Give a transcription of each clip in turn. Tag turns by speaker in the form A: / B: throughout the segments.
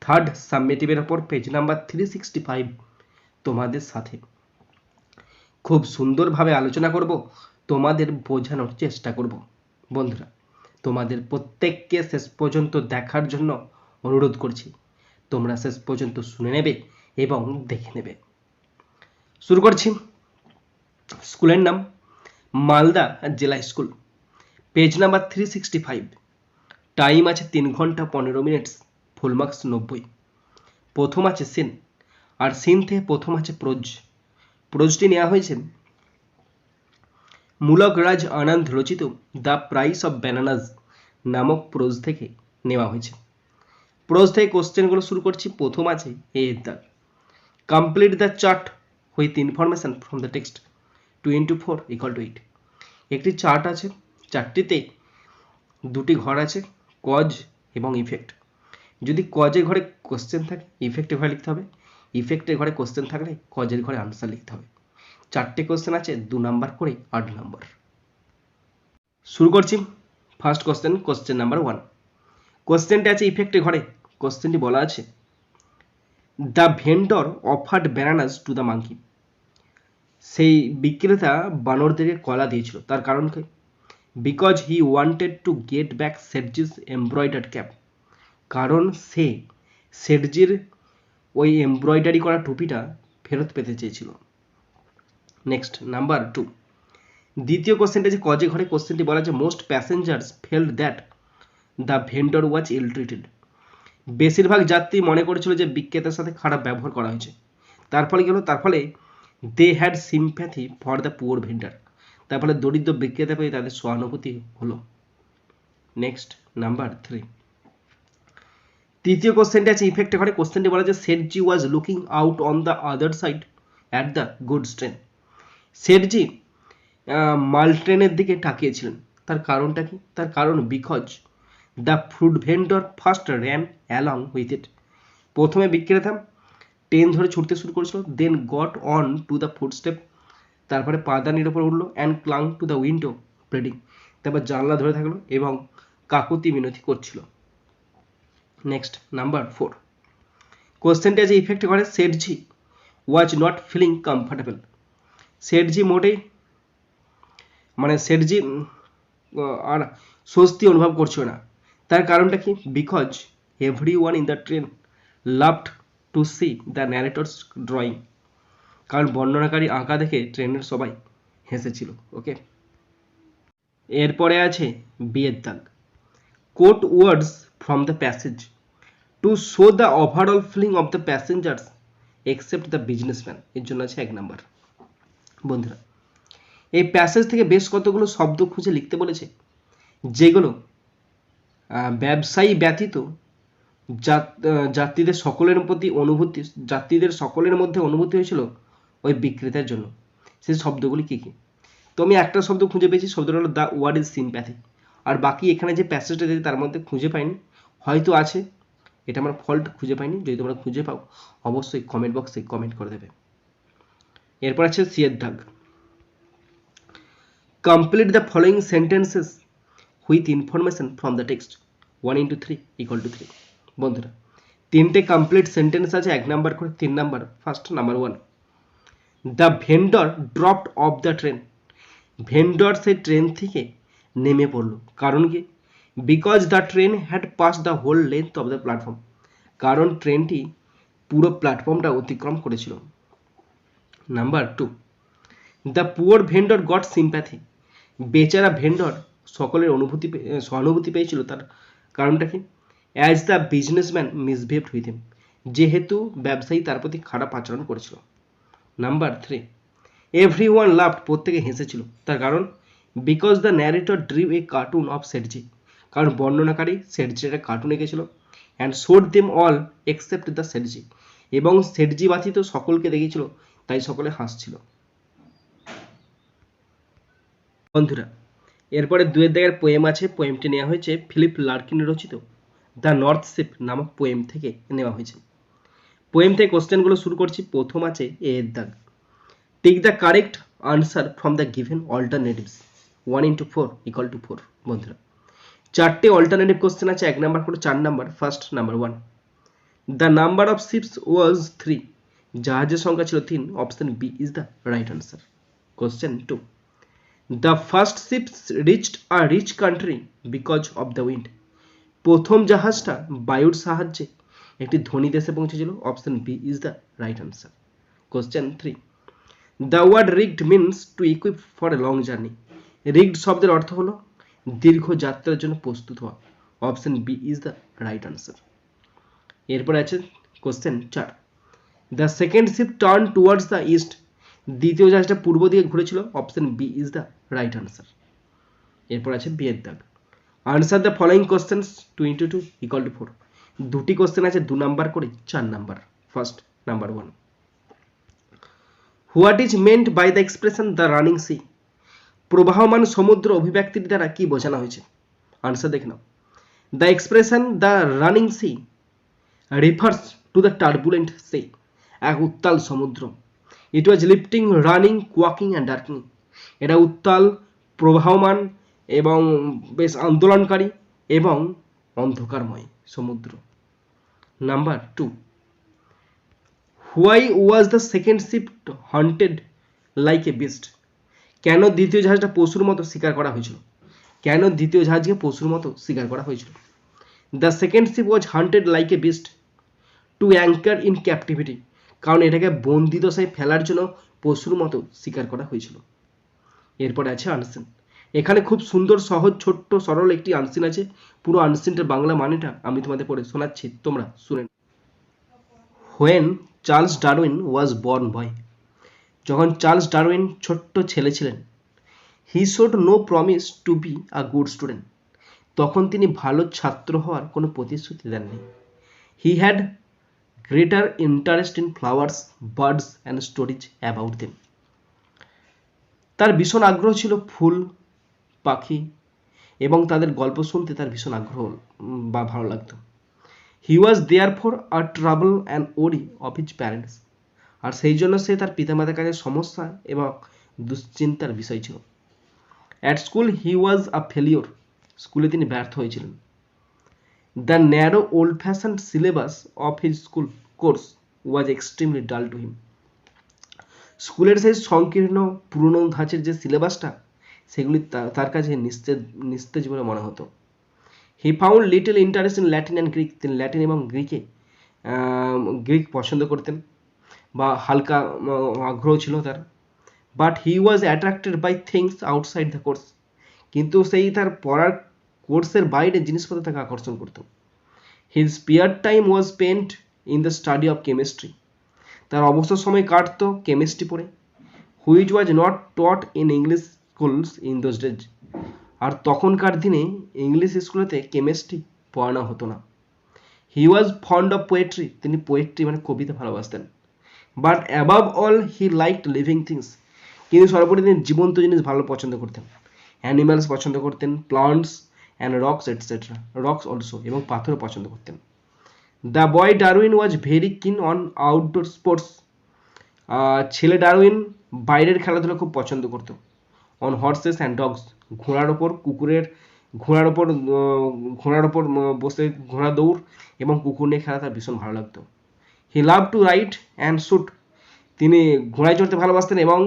A: Third সাবমিটিভের ওপর page number three sixty five তোমাদের সাথে। খুব সুন্দরভাবে আলোচনা করব, তোমাদের বোঝানোর চেষ্টা করব। বন্ধুরা, তোমাদের প্রত্যেককে শেষ পর্যন্ত দেখার জন্য অনুরোধ করছি। তোমরা শেষ পর্যন্ত শুনে নেবে এবং দেখে নেবে। শুরু করছি। স্কুলের নাম মালদা জেলা school. Page number three sixty five time আছে তিন ঘণ্টা পনেরো মিনিট ফুল মার্কস নব্বই। প্রথম আছে সিন, আর সিন থেকে প্রথম আছে প্রোজ। প্রোজটি নেওয়া হয়েছে মূলক রাজ আনন্দ রচিত দ্য প্রাইস অফ ব্যানানাজ নামক প্রোজ থেকে নেওয়া হয়েছে। প্রোজ থেকে কোশ্চেনগুলো শুরু করছি, প্রথম আছে এ দাগ complete the chart with information from the text, two into four equal to eight. একটি চার্ট আছে, চারটিতে দুটি ঘর আছে, কজ এবং ইফেক্ট। যদি কজের ঘরে কোশ্চেন থাকে ইফেক্টের ঘরে লিখতে হবে। ইফেক্টের ঘরে কোশ্চেন থাকলে কজের ঘরে আনসার লিখতে হবে। চারটে কোশ্চেন আছে, দু নাম্বার করে আট নাম্বার শুরু করছি। First question question number one কোশ্চেনটি আছে ইফেক্টের ঘরে। কোশ্চেনটি বলা আছে the vendor offered bananas to the monkey সেই বিক্রেতা বানরদেরকে কলা দিয়েছিল। তার কারণ কি? Because he wanted to get back Sethji's embroidered cap কারণ সে সেটজির ওই এমব্রয়ডারি করা টুপিটা ফেরত পেতে চেয়েছিল। নেক্সট নাম্বার টু দ্বিতীয় কোশ্চেনটা যে কজে ঘরে কোশ্চেনটি বলা যে most passengers felt that the vendor was ill treated বেশিরভাগ যাত্রী মনে করেছিল যে, বিক্রেতার সাথে খারাপ ব্যবহার করা হয়েছে। তার ফলে কি হলো? তার ফলে they had sympathy for the poor vendor তার ফলে দরিদ্র বিক্রেতা পেয়ে তাদের সহানুভূতি হলো। নেক্সট নাম্বার থ্রি তৃতীয় কোশ্চেনটা আছে ইফেক্টে ঘরে কোশ্চেনটি বলা যে Sethji was looking out on the other side at the goods train Sethji মাল ট্রেনের দিকে তাকিয়েছিলেন। তার কারণটা কি? তার কারণ because the fruit vendor first ran along with it প্রথমে বিক্রেতা ট্রেন ধরে ছুটতে শুরু করেছিল then got on to the foot step তারপরে পাদানির ওপর উঠল and clung to the window প্রেডিং তারপর জানলা ধরে থাকল এবং কাকুতি মিনতি করছিল। নেক্সট নাম্বার ফোর কোশ্চেনটি আছে ইফেক্ট করে সেটজি ওয়াজ নট ফিলিং কমফর্টেবল সেটজি মোটেই মানে সেটজি আর স্বস্তি অনুভব করছ না। তার কারণটা কি? Because everyone in the train loved to see the narrator's drawing কারণ বর্ণনাকারী আঁকা দেখে ট্রেনের সবাই হেসেছিল ওকে এরপরে আছে বিয়ের দাগ। Quote words from the passage to show the overall feeling of the passengers except the businessman এর জন্য আছে এক নাম্বার বন্ধুরা, এই প্যাসেজ থেকে বেশ কতগুলো শব্দ খুঁজে লিখতে বলেছে, যেগুলো ব্যবসায়ী ব্যতীত যাত্রীদের সকলের প্রতি অনুভূতি, যাত্রীদের সকলের মধ্যে অনুভূতি হয়েছিল ওই বিক্রেতার জন্য। সেই শব্দগুলি কী কী? তো আমি একটা শব্দ খুঁজে পেয়েছি, শব্দটা হলো দ্য ওয়ার্ড ইজ সিম্প্যাথি আর বাকি এখানে যে প্যাসেজটা দিয়েছে, তার মধ্যে খুঁজে পাইনি। হয়তো আছে। এটা আমার ফল্ট খুঁজে পাইনি। যদি তোমরা খুঁজে পাও, অবশ্যই কমেন্ট বক্সে কমেন্ট করে দেবে। এরপর আছে সিয়ের দাগ। Complete the following sentences with information from the text one into three equal to three বন্ধুরা, তিনটে কমপ্লিট সেন্টেন্স আছে, এক নাম্বার করে তিন number first number one the vendor dropped off the train vendor সেই ট্রেন থেকে নেমে পড়ল। কারণ কি? Because the train had pass the whole length of the platform কারণ ট্রেনটি পুরো প্ল্যাটফর্মটা অতিক্রম করেছিল। Number two the poor vendor got sympathy বেচারা ভেন্ডর সকলের অনুভূতি সহানুভূতি পেয়েছিল তার। কারণটা কি? As the businessman misbehaved with him যেহেতু ব্যবসায়ী তার প্রতি খারাপ আচরণ করেছিল। Number three every one love প্রত্যেকে হেসেছিল। তার কারণ because the narrator drew a cartoon of Sethji কারণ বর্ণনাকারী সেটজির একটা cartoon এঁকেছিল। And showed them all except the Sethji এবং বাতি তো সকলকে দেখেছিল, তাই সকলে হাসছিল। বন্ধুরা, এরপরে দুয়ের দাগের পোয়েম আছে। পোয়েমটি নেওয়া হয়েছে ফিলিপ লার্কিন রচিত। দ্য নর্থ শিপ নামক পোয়েম থেকে নেওয়া হয়েছে। পোয়েম থেকে কোশ্চেনগুলো শুরু করছি। প্রথম আছে এ এর দাগ। Take the correct answer from the given alternatives one into four equal to four বন্ধুরা। চারটে অল্টারনেটিভ কোশ্চেন আছে, এক নাম্বার করে চার number first number one the number of ships was three জাহাজের সংখ্যা ছিল তিন option B is the right answer question two the first ship reached a rich country because of the wind প্রথম জাহাজটা বায়ুর সাহায্যে একটি ধনী দেশে পৌঁছেছিল option B is the right answer question three the word rigged means to equip for a long journey rigged শব্দের অর্থ হলো দীর্ঘ যাত্রার জন্য প্রস্তুত হওয়া। Option B is the right answer এরপর আছে কোশ্চেন চার। The second ship turn towards the east দ্বিতীয় জাহাজটা পূর্ব দিকে ঘুরেছিল। Option B is the right answer এরপর আছে বিয়ের দাগ। Answer the following question two into two equal to four দুটি কোশ্চেন আছে, দু নাম্বার করে চার number first number one what is meant by the expression the running sea প্রবাহমান সমুদ্র অভিব্যক্তির দ্বারা কি বোঝানো হয়েছে? আনসার দেখে নাও। The expression the running sea refers to the turbulent sea এক উত্তাল সমুদ্র। It was lifting running quaking and darking এটা উত্তাল, প্রবাহমান এবং বেশ আন্দোলনকারী এবং অন্ধকারময় সমুদ্র। Number two why was the second shift haunted like a beast কেন দ্বিতীয় জাহাজটা পশুর মতো শিকার করা হয়েছিল? কেন দ্বিতীয় জাহাজকে পশুর মতো শিকার করা হয়েছিল? The second ship was hunted like a beast to anchor in captivity কারণ এটাকে বন্দি দশায় ফেলার জন্য পশুর মতো শিকার করা হয়েছিল। এরপরে আছে আনসিন এখানে খুব সুন্দর, সহজ, ছোট্ট, সরল একটি আনসিন আছে। পুরো আনসিনটার বাংলা মানেটা আমি তোমাদের পড়ে শোনাচ্ছি, তোমরা শুনে when Charles Darwin was born boy যখন চার্লস ডারউইন ছোট্ট ছেলে ছিলেন he showed no promise to be a good student তখন তিনি ভালো ছাত্র হওয়ার কোনো প্রতিশ্রুতি দেননি। He had greater interest in flowers birds and stories about them তার ভীষণ আগ্রহ ছিল ফুল, পাখি এবং তাদের গল্প শুনতে তার ভীষণ আগ্রহ বা ভালো লাগতো। He was there for a travel and worry of his parents আর সেই জন্য সে তার পিতামাতার কাছে সমস্যা এবং দুশ্চিন্তার বিষয় ছিল। At school he was a failure স্কুলে তিনি ব্যর্থ হয়েছিলেন। The narrow old fashion syllabus of his school course was extremely dull to him স্কুলের সেই সংকীর্ণ, পুরনো ধাঁচের যে সিলেবাসটা সেগুলি তার কাছে নিস্তেজ নিস্তেজ বলে মনে হতো। He found little interest in Latin and Greek তিনি ল্যাটিন এবং গ্রিকে গ্রিক পছন্দ করতেন। বা হালকা আগ্রহ ছিল তার। But he was attracted by things outside the course কিন্তু সেই তার পড়ার কোর্সের বাইরে জিনিসপত্র তাকে আকর্ষণ করতো। His spare time was spent in the study of chemistry তার অবসর সময় কাটতো কেমিস্ট্রি পড়ে। Which was not taught in English schools in those days আর তখনকার দিনে ইংলিশ স্কুলেতে কেমিস্ট্রি পড়ানো হতো না। He was fond of poetry তিনি পোয়েট্রি মানে কবিতা ভালোবাসতেন। But above all he like living things কিন্তু সর্বোপরি তিনি জীবন্ত জিনিস ভালো পছন্দ করতেন। অ্যানিমালস পছন্দ করতেন plants and rocks etcetera rocks also এবং পাথরও পছন্দ করতেন। The boy Darwin was very keen on outdoor sports ছেলে ডারউইন বাইরের খেলাধুলা খুব পছন্দ করতো। অন হর্সেস অ্যান্ড ডগস ঘোড়ার ওপর কুকুরের, ঘোড়ার ওপর ঘোড়ার ওপর বসে ঘোড়া দৌড় এবং কুকুর নিয়ে খেলা তার ভীষণ ভালো লাগতো। He love to ride and shoot তিনি ঘোড়ায় চড়তে ভালোবাসতেন এবং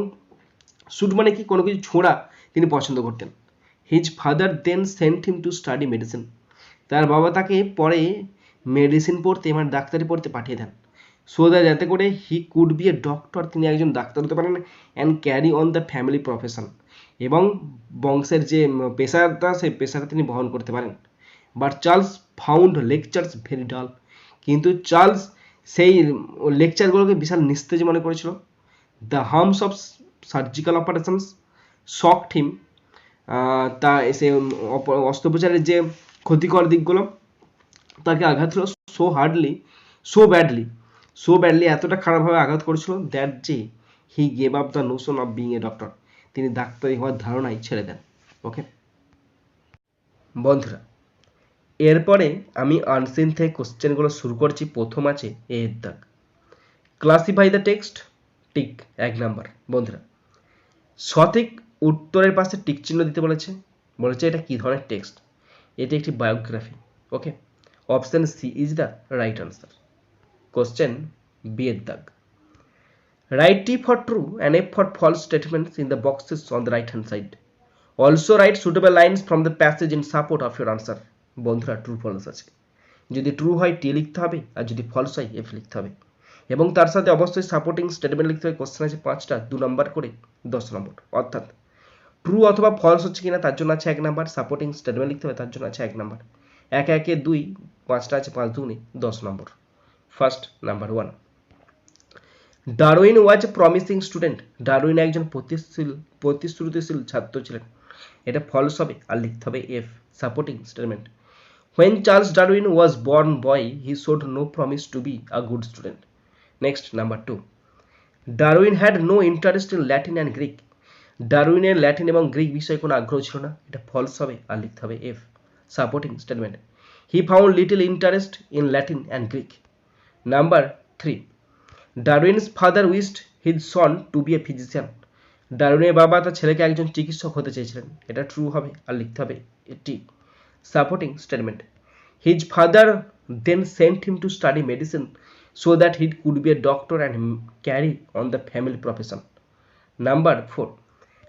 A: শুট মানে কি? কোনো কিছু ছোঁড়া তিনি পছন্দ করতেন। His father then sent him to study medicine তার বাবা তাকে পরে মেডিসিন পড়তে মানে ডাক্তারি পড়তে পাঠিয়ে দেন। সো দ্যাট যাতে করে he could be a doctor তিনি একজন ডাক্তার হতে পারেন and carry on the family profession এবং বংশের যে পেশাটা, সেই পেশাটা তিনি বহন করতে পারেন। But Charles found lectures very dull কিন্তু চার্লস সেই লেকচারগুলোকে বিশাল নিস্তেজ মনে করেছিল। The harms of surgical operations shock him তা সে অস্ত্রোপচারের যে ক্ষতিকর দিকগুলো, তাকে আঘাত ছিল so hardly so badly so badly এতটা খারাপভাবে আঘাত করেছিল দ্যাট যে he gave up the notion of being a doctor তিনি ডাক্তারি হওয়ার ধারণাই ছেড়ে দেন। ওকে বন্ধুরা এরপরে আমি আনসিন থেকে কোশ্চেনগুলো শুরু করছি, প্রথম আছে এর দাগ। ক্লাসিফাই দ্য টেক্সট টিক এক নাম্বার বন্ধুরা, সঠিক উত্তরের পাশে টিক চিহ্ন দিতে বলেছে। বলেছে এটা কি ধরনের টেক্সট এটি একটি biography okay option C is the right answer question B এর দাগ। Write T for true and F for false statements in the boxes on the right hand side also write suitable lines from the passage in support of your answer বন্ধুরা true false আছে। যদি true হয় টি লিখতে হবে, আর যদি false হয় F লিখতে হবে। এবং তার সাথে অবশ্যই সাপোর্টিং স্টেটমেন্ট লিখতে হবে কোশ্চেন আছে পাঁচটা, দু নম্বর করে, দশ নম্বর অর্থাৎ ট্রু অথবা ফলস হচ্ছে কিনা, তার জন্য আছে এক নাম্বার সাপোর্টিং স্টেটমেন্ট লিখতে হবে, তার জন্য আছে এক নাম্বার এক, একে দুই, পাঁচটা আছে, পাঁচ দুগুণে, দশ নম্বর first number one Darwin was promising student Darwin একজন প্রতিশ্রুতিশীল প্রতিশ্রুতিশীল ছাত্র ছিলেন। এটা ফলস হবে, আর লিখতে হবে F supporting statement when Charles Darwin was born boy he showed no promise to be a good student next number two Darwin had no interest in Latin and Greek ডারউইনের Latin এবং Greek বিষয়ে কোনো আগ্রহ ছিল না। এটা false হবে আর লিখতে হবে F supporting statement he found little interest in Latin and Greek number three Darwin's father wished his son to be a physician ডারউইনের বাবা তার ছেলেকে একজন চিকিৎসক হতে চেয়েছিলেন। এটা ট্রু হবে আর লিখতে হবে এটি supporting statement his father then sent him to study medicine so that he could be a doctor and carry on the family profession number four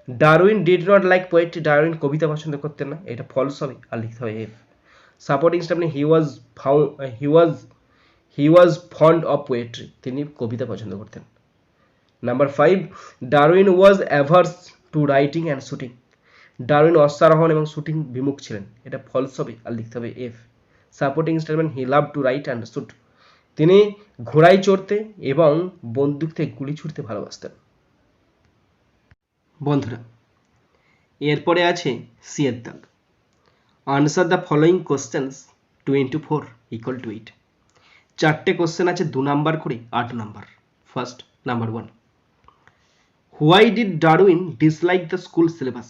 A: Darwin did not like poetry Darwin কবিতা পছন্দ করতেন না। এটা false হবে আর লিখতে হবে F supporting statement he was ফাউ he was he was fond of poetry তিনি কবিতা পছন্দ করতেন। Number five Darwin was averse to riding and shooting Darwin অশ্বারোহণ এবং শুটিং বিমুখ ছিলেন। এটা ফলস হবে আর লিখতে হবে F supporting statement he love to ride and shoot তিনি ঘোড়ায় চড়তে এবং বন্দুক থেকে গুলি ছুটতে ভালোবাসতেন। বন্ধুরা, এরপরে আছে সিয়ের দাগ answer the following questions two into four equal to eight চারটে কোশ্চেন আছে, দু নাম্বার করে আট number first number one why did Darwin dislike the school syllabus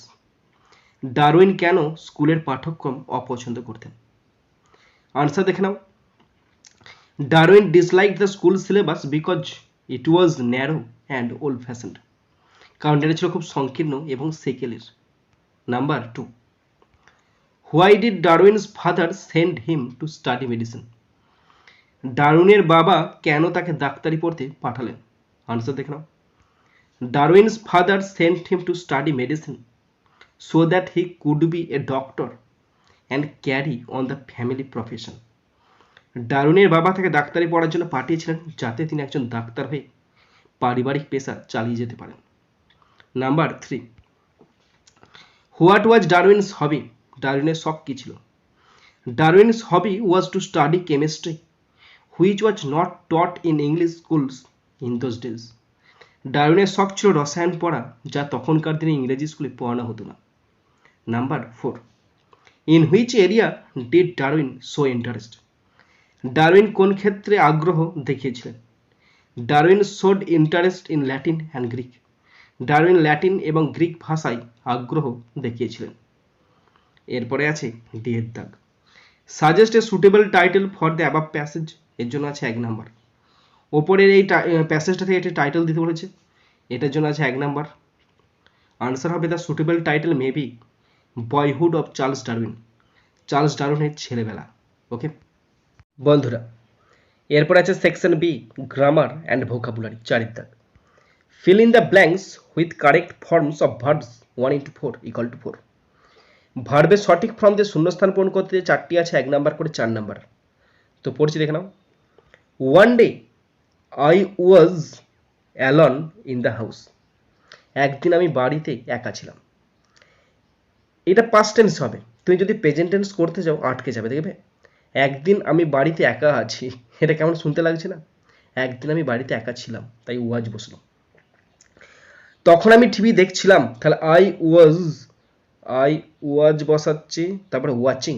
A: Darwin কেন স্কুলের পাঠ্যক্রম অপছন্দ করতেন? আনসার দেখে নাও। Darwin dislike the school syllabus because it was narrow and old fashioned কারণ এটা ছিল খুব সংকীর্ণ এবং সেকেলের। Number two why did Darwin's father send him to study medicine ডারউইনের বাবা কেন তাকে ডাক্তারি পড়তে পাঠালেন? আনসার দেখে নাও। Darwin's father sent him to study medicine so that he could be a doctor and carry on the family profession ডারউইনের বাবা তাকে ডাক্তারি পড়ার জন্য পাঠিয়েছিলেন যাতে তিনি একজন ডাক্তার হয়ে পারিবারিক পেশা চালিয়ে যেতে পারেন। Number three, what was Darwin's hobby? ডারউইনের শখ কী ছিল? Darwin's hobby was to study chemistry, which was not taught in English schools in those days ডারউইনের শখ ছিল রসায়ন পড়া, যা তখনকার দিনে ইংরেজি স্কুলে পড়ানো হতো না। Number four. In which area did Darwin show interest Darwin কোন ক্ষেত্রে আগ্রহ দেখিয়েছিলেন? Darwin showed interest in Latin and Greek Darwin Latin এবং গ্রিক ভাষায় আগ্রহ দেখিয়েছিলেন। এরপরে আছে ডি এর দাগ। Suggest a suitable title for the above passage এর জন্য আছে এক নাম্বার। ওপরের এই প্যাসেজটা থেকে একটি টাইটেল দিতে বলেছে। এটার জন্য আছে এক নাম্বার। আনসার হবে the suitable title maybe boyhood of Charles Darwin. Charles ডারউইনের ছেলেবেলা, ওকে? বন্ধুরা, এরপর আছে section B, grammar and vocabulary চারির fill in the blanks with correct forms of of one 1 four 4 to four. 4 ভার্বের সঠিক ফর্ম দিয়ে শূন্যস্থান পূরণ করতে চারটি আছে, এক নাম্বার করে চার নাম্বার। তো পড়ছি দেখে নাও। One day I was alone in the house একদিন আমি বাড়িতে একা ছিলাম। এটা পাস্ট টেন্স হবে। তুমি যদি প্রেজেন্ট টেন্স করতে যাও, আটকে যাবে, দেখবে? একদিন আমি বাড়িতে একা আছি, এটা কেমন শুনতে লাগছে না? একদিন আমি বাড়িতে একা ছিলাম, তাই ওয়াজ বসল। তখন আমি টিভি দেখছিলাম, তাহলে আই ওয়াজ আই ওয়াজ বসাচ্ছি, তারপরে watching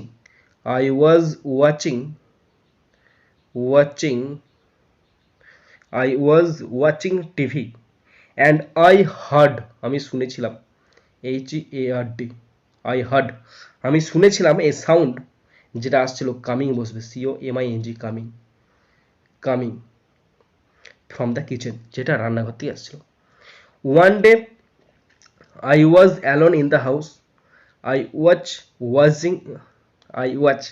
A: I was watching watching I was watching TV and I heard আমি শুনেছিলাম H A R D I heard আমি শুনেছিলাম এ সাউন্ড যেটা আসছিল কামিং বসবে C O M I N G coming coming from the kitchen যেটা রান্নাঘর থেকে আসছিল one day I was alone in the house I watch watching I watch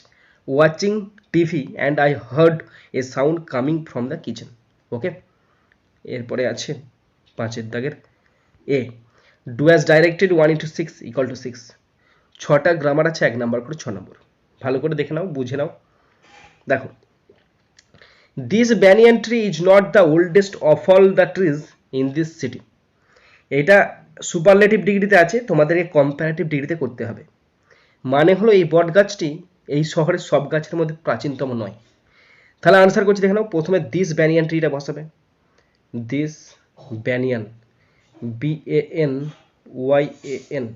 A: watching TV and I heard a sound coming from the kitchen okay এরপরে আছে পাঁচের দাগের A do as directed one into six equal to six ছটা grammar আছে, এক number করে ছ নম্বর ভালো করে দেখে নাও, বুঝে নাও। দেখো this banyan tree is not the oldest of all the trees in this city এটা সুপারলেটিভ ডিগ্রিতে আছে, তোমাদেরকে কম্পারেটিভ ডিগ্রিতে করতে হবে। মানে হলো এই বট গাছটি এই শহরের সব গাছের মধ্যে প্রাচীনতম নয়। তাহলে আনসার করছি, দেখে নাও, প্রথমে দিস ব্যানিয়ান ট্রিটা বসাবে। This banyan B A N Y A N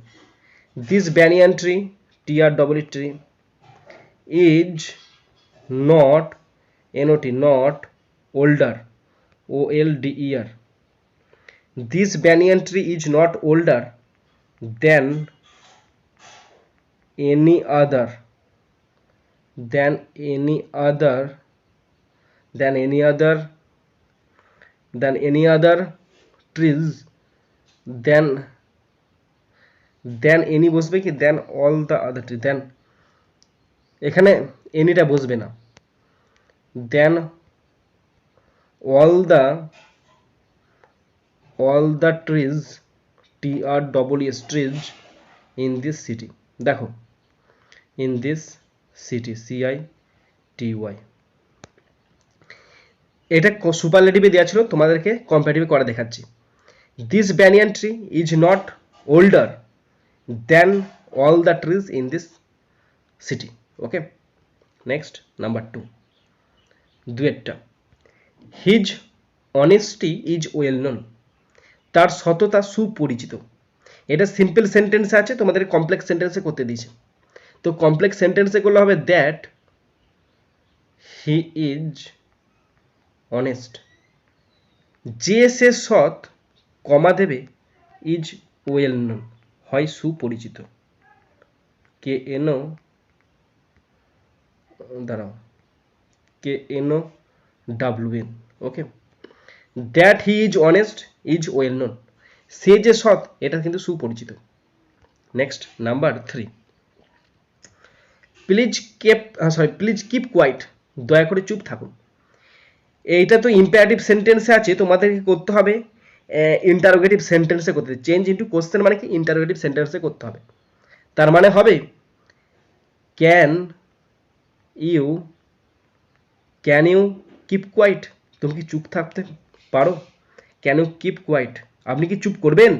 A: this banyan tree trw tree is not NOT not older. OLDER this banyan tree is not older than any other than any other than any other than any other trees than than any বসবে কি? Than all the other tree than এখানে এনিটা বসবে না। Than all the all the trees T R double S trees in this city দেখো in this city C I T Y এটা সুপারলেটিভে দেওয়া ছিল, তোমাদেরকে কম্পারেটিভ করে দেখাচ্ছি। This banyan tree is not older than all the trees in this city okay next number two দুয়েরটা his honesty is well known তার সততা সুপরিচিত। এটা সিম্পল সেন্টেন্সে আছে, তোমাদের কমপ্লেক্স সেন্টেন্সে করতে দিয়েছে। তো কমপ্লেক্স সেন্টেন্সে করলে হবে দ্যাট হি ইজ অনেস্ট যে সে সৎ, কমা দেবে ইজ ওয়েল নোন হয় সুপরিচিত। কে এনো, দাঁড়াও, K N O W N, okay? That he is honest is well known সে যে সৎ, এটা কিন্তু সুপরিচিত। Next number three please keep হ্যাঁ সরি প্লিজ কিপ কোয়াইট দয়া করে চুপ থাকুন। এইটা তো ইম্পারেটিভ সেন্টেন্সে আছে, তোমাদেরকে করতে হবে। ইন্টারোগেটিভ সেন্টেন্সে করতে চেঞ্জ ইন্টু কোশ্চেন মানে কি? ইন্টারোগেটিভ সেন্টেন্সে করতে হবে। তার মানে হবে can you can you keep quiet তুমি কি চুপ থাকতে পারো? ক্যান ইউ কিপ কোয়াইট আপনি কি চুপ করবেন?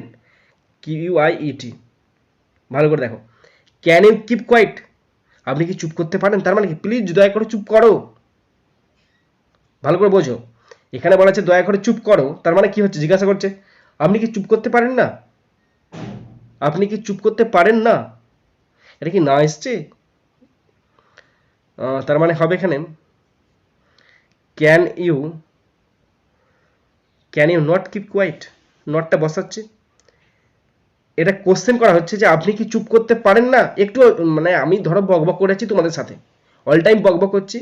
A: কিউ আই ইটি ভালো করে দেখো। ক্যান ইউ কিপ কোয়াইট আপনি কি চুপ করতে পারেন? তার মানে কি? প্লিজ দয়া করে চুপ করো। ভালো করে বোঝো। এখানে বলা আছে, দয়া করে চুপ করো। তার মানে কি হচ্ছে? জিজ্ঞাসা করছে, আপনি কি চুপ করতে পারেন না? আপনি কি চুপ করতে পারেন না? এটা কি না এসছে? তার মানে হবে এখানে can you can you not keep quiet নটটা বসাচ্ছে। এটা কোশ্চেন করা হচ্ছে যে, আপনি কি চুপ করতে পারেন না? একটু মানে আমি ধরো বকবক করেছি তোমাদের সাথে। অল টাইম বকবক করছি।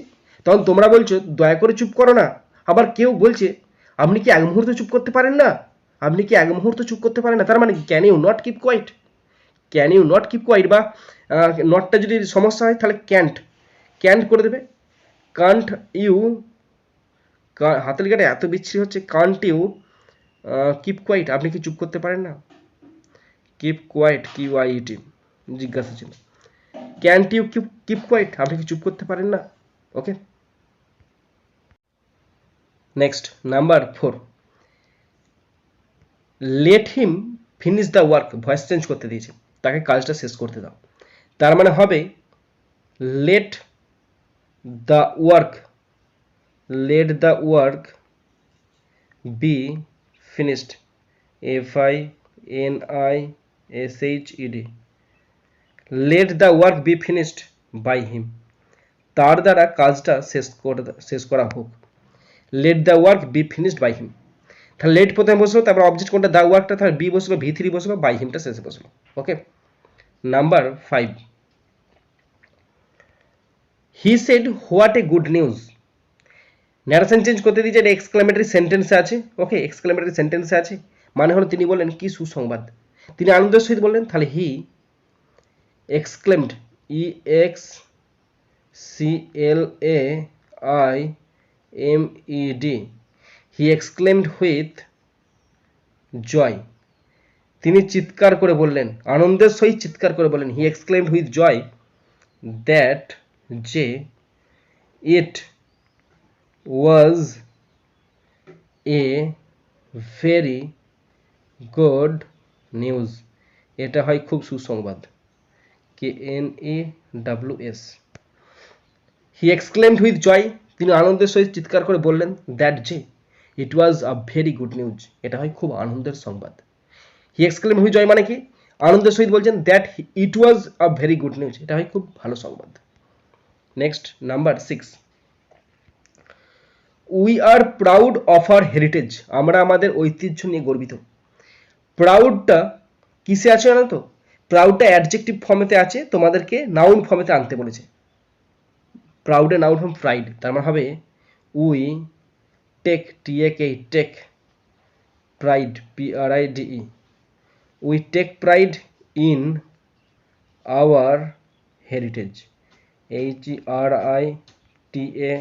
A: তখন তোমরা বলছো, দয়া করে চুপ করো না। আবার কেউ বলছে, আপনি কি এক মুহূর্ত চুপ করতে পারেন না? আপনি কি এক মুহূর্ত চুপ করতে পারেন না? তার মানে can you not keep quiet can you not keep quiet বা নটটা যদি সমস্যা হয়, তাহলে ক্যান্ট ক্যান্ট করে দেবে। কান্ট ইউ হাতের লিখাটা এত বিচ্ছিরি হচ্ছে কান্ট ইউ কিপ কোয়াইট আপনি কি চুপ করতে পারেন না? কিপ কোয়াইট কিউ আই ইটি জিজ্ঞাসা ছিল। Can't you keep keep quiet আপনি কি চুপ করতে পারেন না? Okay next number four let him finish the work voice change করতে দিয়েছে। তাকে কাজটা শেষ করতে দাও। তার মানে হবে let the work let the work be finished F I N I S H E D let the work be finished by him তার দ্বারা কাজটা শেষ করে শেষ করা হোক। Let the work be finished by him তাহলে লেট প্রথমে বসল, তারপর অবজেক্ট কোনটা? দ্য ওয়ার্কটা তাহলে বি বসল ভি থ্রি বসল বাই হিমটা শেষে বসল। Okay number five he said what a good news narration change করতে দিয়েছে, এটা এক্সক্লামেটারি সেন্টেন্সে আছে। ওকে এক্সক্লামেটারি সেন্টেন্সে আছে। মানে হলো তিনি বললেন, কি সুসংবাদ। তিনি আনন্দের সহিত বললেন, তাহলে he exclaimed E X C L A I M E D he exclaimed with joy তিনি চিৎকার করে বললেন, আনন্দের সহিত চিৎকার করে বললেন he exclaimed with joy that যে it was a very good news এটা হয় খুব সুসংবাদ। K N A W S he exclaimed with joy তিনি আনন্দের সহিত চিৎকার করে বললেন, দ্যাট যে, it was a very good news. এটা হয় খুব আনন্দের সংবাদ। হি এক্সক্লেম হুইথ জয় মানে কি? আনন্দের সহিত বলছেন, that it was a very good news. এটা হয় খুব ভালো সংবাদ। Next, number six. We are proud of our heritage. আমরা আমাদের ঐতিহ্য নিয়ে গর্বিত। প্রাউডটা কিসে আছে জানো তো? প্রাউডটা অ্যাডজেক্টিভ ফর্মেতে আছে, তোমাদেরকে নাউন ফর্মেতে আনতে বলেছে। প্রাউডে নাউন ফর্ম প্রাইড তার মানে হবে we take T A K take pride P R I D E we take pride in our heritage H E R I T A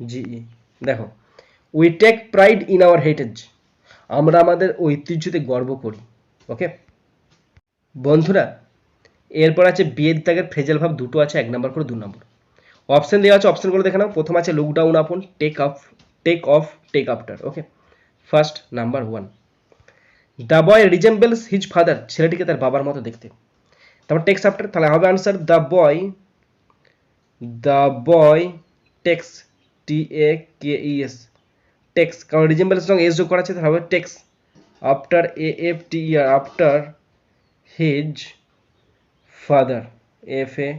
A: G E দেখো we take pride in our heritage আমরা আমাদের ঐতিহ্যতে গর্ব করি ওকে বন্ধুরা, এরপর আছে বিয়ের দাগের ফ্রেজাল ভাব, দুটো আছে, এক নম্বর করে, দু নম্বর। অপশন দেওয়া আছে অপশনগুলো দেখে নাও। প্রথম আছে look down upon take up take off take after okay first number one the boy resembles his father ছেলেটিকে তার বাবার মতো দেখতে। তারপর টেক্স আফটার তাহলে হবে answer the boy the boy takes T A K E S takes কারণ resembles সঙ্গে এস যোগ করা আছে, তাহলে হবে takes after A F T E R after his father F A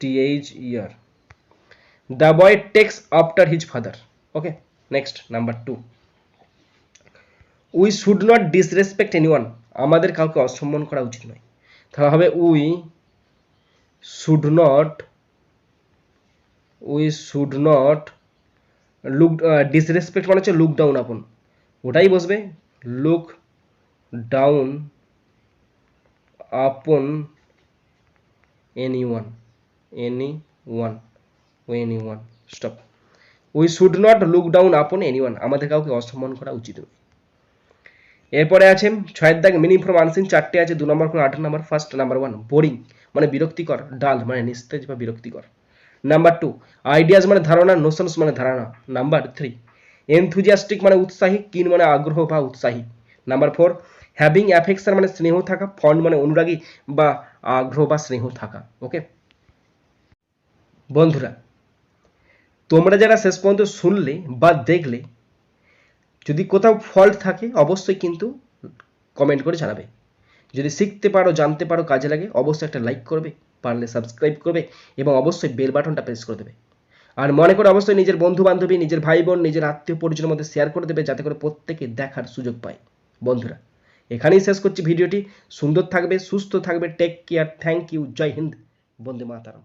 A: T H E R the boy takes after his father okay next number two we should not disrespect anyone আমাদের কাউকে অসম্মান করা উচিত নয়। তাহলে হবে we should not we should not look disrespect মানে হচ্ছে লুক ডাউন আপন ওটাই বসবে look down upon anyone anyone anyone stop we should not look down upon anyone আমাদের কাউকে অসম্মান করা উচিত নয়। এরপরে আছে, ছয়ের দাগ মিনিং ফ্রম আনসিন চারটে আছে, দু নম্বর করে আট নম্বর ফার্স্ট নাম্বার ওয়ান বোরিং মানে বিরক্তিকর ডাল মানে নিস্তেজ বা বিরক্তিকর। নাম্বার টু আইডিয়াস মানে ধারণা নোশনস মানে ধারণা। নাম্বার থ্রি এনথুজিয়াস্টিক মানে উৎসাহী কিন মানে আগ্রহ বা উৎসাহী। নাম্বার ফোর হ্যাভিং অ্যাফেকশন মানে স্নেহ থাকা ফন্ড মানে অনুরাগী বা আগ্রহ বা স্নেহ থাকা। ওকে বন্ধুরা তোমরা যারা শেষ পর্যন্ত শুনলে বা দেখলে, যদি কোথাও ফল্ট থাকে, অবশ্যই কিন্তু কমেন্ট করে জানাবে। যদি শিখতে পারো, জানতে পারো, কাজে লাগে, অবশ্যই একটা লাইক করবে, পারলে সাবস্ক্রাইব করবে এবং অবশ্যই বেল বাটনটা প্রেস করে দেবে। আর মনে করে অবশ্যই নিজের বন্ধু বান্ধবী নিজের ভাই বোন নিজের আত্মীয় পরিজনের মধ্যে শেয়ার করে দেবে, যাতে করে প্রত্যেকে দেখার সুযোগ পায়। বন্ধুরা, এখানেই শেষ করছি ভিডিওটি। সুন্দর থাকবে, সুস্থ থাকবে টেক কেয়ার থ্যাংক ইউ জয় হিন্দ, বন্দে মাতারাম।